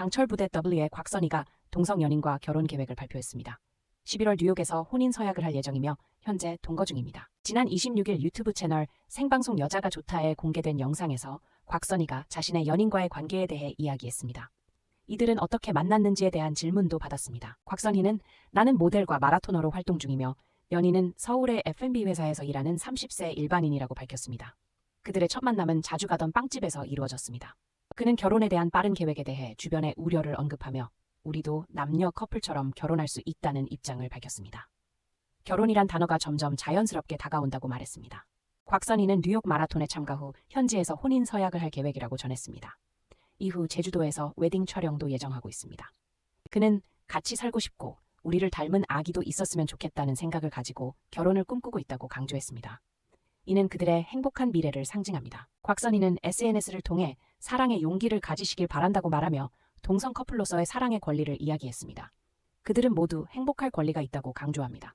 강철 부대 W의 곽선희가 동성 연인과 결혼 계획을 발표했습니다. 11월 뉴욕에서 혼인 서약을 할 예정이며 현재 동거 중입니다. 지난 26일 유튜브 채널 생방송 여자가 좋다에 공개된 영상에서 곽선희가 자신의 연인과의 관계에 대해 이야기했습니다. 이들은 어떻게 만났는지에 대한 질문도 받았습니다. 곽선희는 나는 모델과 마라토너로 활동 중이며 연인은 서울의 F&B 회사에서 일하는 30세 일반인이라고 밝혔습니다. 그들의 첫 만남은 자주 가던 빵집에서 이루어졌습니다. 그는 결혼에 대한 빠른 계획에 대해 주변의 우려를 언급하며 우리도 남녀 커플처럼 결혼할 수 있다는 입장을 밝혔습니다. 결혼이란 단어가 점점 자연스럽게 다가온다고 말했습니다. 곽선희는 뉴욕 마라톤에 참가 후 현지에서 혼인 서약을 할 계획이라고 전했습니다. 이후 제주도에서 웨딩 촬영도 예정하고 있습니다. 그는 같이 살고 싶고 우리를 닮은 아기도 있었으면 좋겠다는 생각을 가지고 결혼을 꿈꾸고 있다고 강조했습니다. 이는 그들의 행복한 미래를 상징합니다. 곽선희는 SNS를 통해 사랑의 용기를 가지시길 바란다고 말하며 동성 커플로서의 사랑의 권리를 이야기했습니다. 그들은 모두 행복할 권리가 있다고 강조합니다.